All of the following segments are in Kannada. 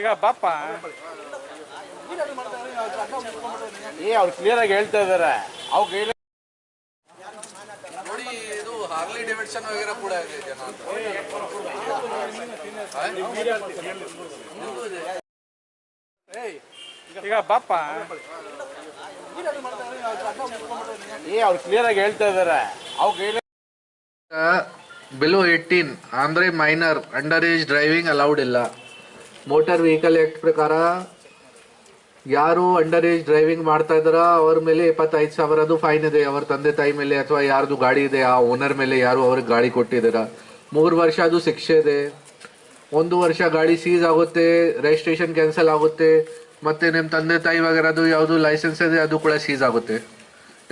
ಈಗ ಬಾಪ ಏ ಅವ್ರು ಕ್ಲಿಯರ್ ಆಗಿ ಹೇಳ್ತಾ ಇದಾರೆ. ಅವ್ರು ಕೈಲಿ ನೋಡಿ ಇದು ಹಾರ್ಲಿ ಡೇವಿಡ್ಸನ್ ವಗೇರಾ ಕೂಡ ಇದೆ ಜನ. ಈಗ ಬಾಪ ಏ ಅವ್ರು ಕ್ಲಿಯರ್ ಆಗಿ ಹೇಳ್ತಾ ಇದಾರೆ. ಅವ್ರು ಕೈಲಿ ಬಿಲೋ ಏಯ್ಟೀನ್ ಅಂದ್ರೆ minor under age driving allowed ಇಲ್ಲ. ಮೋಟಾರ್ ವೆಹಿಕಲ್ ಆ್ಯಕ್ಟ್ ಪ್ರಕಾರ ಯಾರು ಅಂಡರ್ ಏಜ್ ಡ್ರೈವಿಂಗ್ ಮಾಡ್ತಾ ಇದ್ದಾರ ಅವ್ರ ಮೇಲೆ ಇಪ್ಪತ್ತೈದು ಸಾವಿರದು ಫೈನ್ ಇದೆ. ಅವ್ರ ತಂದೆ ತಾಯಿ ಮೇಲೆ ಅಥವಾ ಯಾರ್ದು ಗಾಡಿ ಇದೆ, ಆ ಓನರ್ ಮೇಲೆ ಯಾರು ಅವ್ರಿಗೆ ಗಾಡಿ ಕೊಟ್ಟಿದ್ದೀರ? ಮೂರು ವರ್ಷ ಅದು ಶಿಕ್ಷೆ ಇದೆ. ಒಂದು ವರ್ಷ ಗಾಡಿ ಸೀಸ್ ಆಗುತ್ತೆ ರಿಜಿಸ್ಟ್ರೇಷನ್ ಕ್ಯಾನ್ಸಲ್ ಆಗುತ್ತೆ, ಮತ್ತೆ ನಿಮ್ಮ ತಂದೆ ತಾಯಿ ವಗರದು ಯಾವುದು ಲೈಸೆನ್ಸ್ ಇದೆ, ಅದು ಕೂಡ ಸೀಸ್ ಆಗುತ್ತೆ.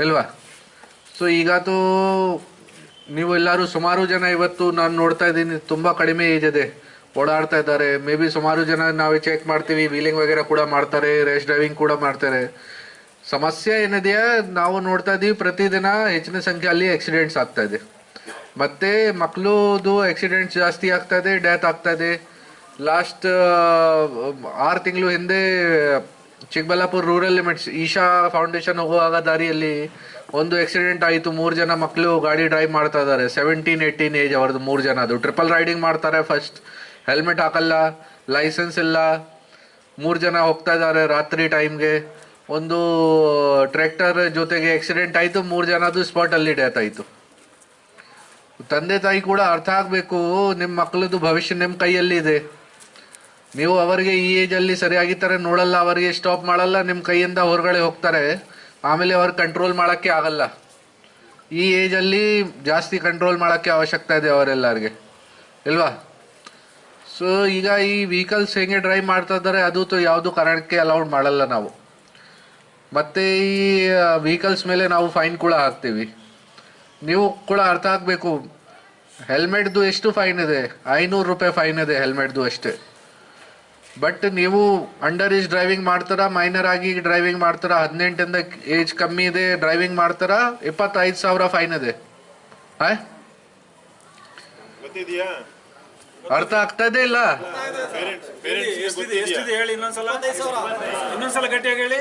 ಅಲ್ವಾ? ಸೊ ಈಗತೂ ನೀವು ಎಲ್ಲರೂ ಸುಮಾರು ಜನ ಇವತ್ತು ನಾನು ನೋಡ್ತಾ ಇದ್ದೀನಿ, ತುಂಬ ಕಡಿಮೆ ಏಜ್ ಇದೆ. ಓಡಾಡ್ತಾ ಇದ್ದಾರೆ. ಮೇ ಬಿ ಸುಮಾರು ಜನ ನಾವು ಚೆಕ್ ಮಾಡ್ತೀವಿ. ವೀಲಿಂಗ್ ವಗೇರ ಕೂಡ ಮಾಡ್ತಾರೆ. ರೇಸ್ ಡ್ರೈವಿಂಗ್ ಕೂಡ ಮಾಡ್ತಾರೆ. ಸಮಸ್ಯೆ ಏನಿದೆಯಾ? ನಾವು ನೋಡ್ತಾ ಇದ್ದೀವಿ, ಪ್ರತಿದಿನ ಹೆಚ್ಚಿನ ಸಂಖ್ಯೆಯಲ್ಲಿ ಆಕ್ಸಿಡೆಂಟ್ಸ್ ಆಗ್ತಾ ಇದೆ. ಮತ್ತೆ ಮಕ್ಕಳದು ಆಕ್ಸಿಡೆಂಟ್ಸ್ ಜಾಸ್ತಿ ಆಗ್ತಾ ಇದೆ ಡೆತ್ ಆಗ್ತಾ ಇದೆ. ಲಾಸ್ಟ್ ಆರು ತಿಂಗಳು ಹಿಂದೆ Chikkaballapura rural limits Isha foundation ಹೋಗುವಾಗ ದಾರಿಯಲ್ಲಿ ಒಂದು ಆಕ್ಸಿಡೆಂಟ್ ಆಯಿತು. ಮೂರು ಜನ ಮಕ್ಕಳು ಗಾಡಿ ಡ್ರೈವ್ ಮಾಡ್ತಾ ಇದ್ದಾರೆ. ಸೆವೆಂಟೀನ್ ಏಯ್ಟೀನ್ ಏಜ್ ಅವ್ರದ್ದು ಮೂರು ಜನ ಅದು. ಟ್ರಿಪಲ್ ರೈಡಿಂಗ್ ಮಾಡ್ತಾರೆ ಫಸ್ಟ್ ಹೆಲ್ಮೆಟ್ ಹಾಕಲ್ಲ, ಲೈಸೆನ್ಸ್ ಇಲ್ಲ. ಮೂರು ಜನ ಹೋಗ್ತಾ ಇದ್ದಾರೆ ರಾತ್ರಿ ಟೈಮ್ಗೆ. ಒಂದು ಟ್ರ್ಯಾಕ್ಟರ್ ಜೊತೆಗೆ ಆಕ್ಸಿಡೆಂಟ್ ಆಯಿತು, ಮೂರು ಜನದು ಸ್ಪಾಟಲ್ಲಿ ಡೆತ್ ಆಯಿತು. ತಂದೆ ತಾಯಿ ಕೂಡ ಅರ್ಥ ಆಗಬೇಕು ನಿಮ್ಮ ಮಕ್ಕಳದ್ದು ಭವಿಷ್ಯ ನಿಮ್ಮ ಕೈಯಲ್ಲಿ ಇದೆ. ನೀವು ಅವರಿಗೆ ಈ ಏಜಲ್ಲಿ ಸರಿಯಾಗಿ ಥರ ನೋಡಲ್ಲ, ಅವರಿಗೆ ಸ್ಟಾಪ್ ಮಾಡಲ್ಲ ನಿಮ್ಮ ಕೈಯಿಂದ ಹೊರಗಡೆ ಹೋಗ್ತಾರೆ. ಆಮೇಲೆ ಅವ್ರು ಕಂಟ್ರೋಲ್ ಮಾಡೋಕ್ಕೆ ಆಗಲ್ಲ. ಈ ಏಜಲ್ಲಿ ಜಾಸ್ತಿ ಕಂಟ್ರೋಲ್ ಮಾಡೋಕ್ಕೆ ಅವಶ್ಯಕತೆ ಇದೆ ಅವರೆಲ್ಲರಿಗೆ. ಇಲ್ವಾ? ಸೊ ಈಗ ಈ ವೆಹಿಕಲ್ಸ್ ಹೆಂಗೆ ಡ್ರೈವ್ ಮಾಡ್ತಾ ಇದ್ದಾರೆ, ಅದು ಯಾವುದು ಕಾರಣಕ್ಕೆ ಅಲೌಡ್ ಮಾಡಲ್ಲ ನಾವು. ಮತ್ತು ಈ ವೆಹಿಕಲ್ಸ್ ಮೇಲೆ ನಾವು ಫೈನ್ ಕೂಡ ಹಾಕ್ತೀವಿ. ನೀವು ಕೂಡ ಅರ್ಥ ಆಗಬೇಕು. ಹೆಲ್ಮೆಟ್ದು ಎಷ್ಟು ಫೈನ್ ಇದೆ? ಐನೂರು ರೂಪಾಯಿ ಫೈನ್ ಇದೆ ಹೆಲ್ಮೆಟ್ದು ಅಷ್ಟೇ. ಬಟ್ ನೀವು ಅಂಡರ್ ಏಜ್ ಡ್ರೈವಿಂಗ್ ಮಾಡ್ತಾರಾ ಮೈನರ್ ಆಗಿ ಡ್ರೈವಿಂಗ್ ಮಾಡ್ತಾರಾ, ಹದಿನೆಂಟಿಂದ ಏಜ್ ಕಮ್ಮಿ ಇದೆ ಡ್ರೈವಿಂಗ್ ಮಾಡ್ತಾರಾ ಇಪ್ಪತ್ತೈದು ಸಾವಿರ ಫೈನ್ ಇದೆ. ಹಾ? ಅರ್ಥ ಆಗ್ತಾ ಇದೆ ಇಲ್ಲ ಪೇರೆಂಟ್ಸ್ ಪೇರೆಂಟ್ಸ್ ಎಷ್ಟಿದೆ ಎಷ್ಟಿದೆ ಹೇಳಿ ಇನ್ನೊಂದ್ಸಲ? ಇನ್ನೊಂದ್ಸಲ ಗಟ್ಟಿಯಾಗಿ ಹೇಳಿ.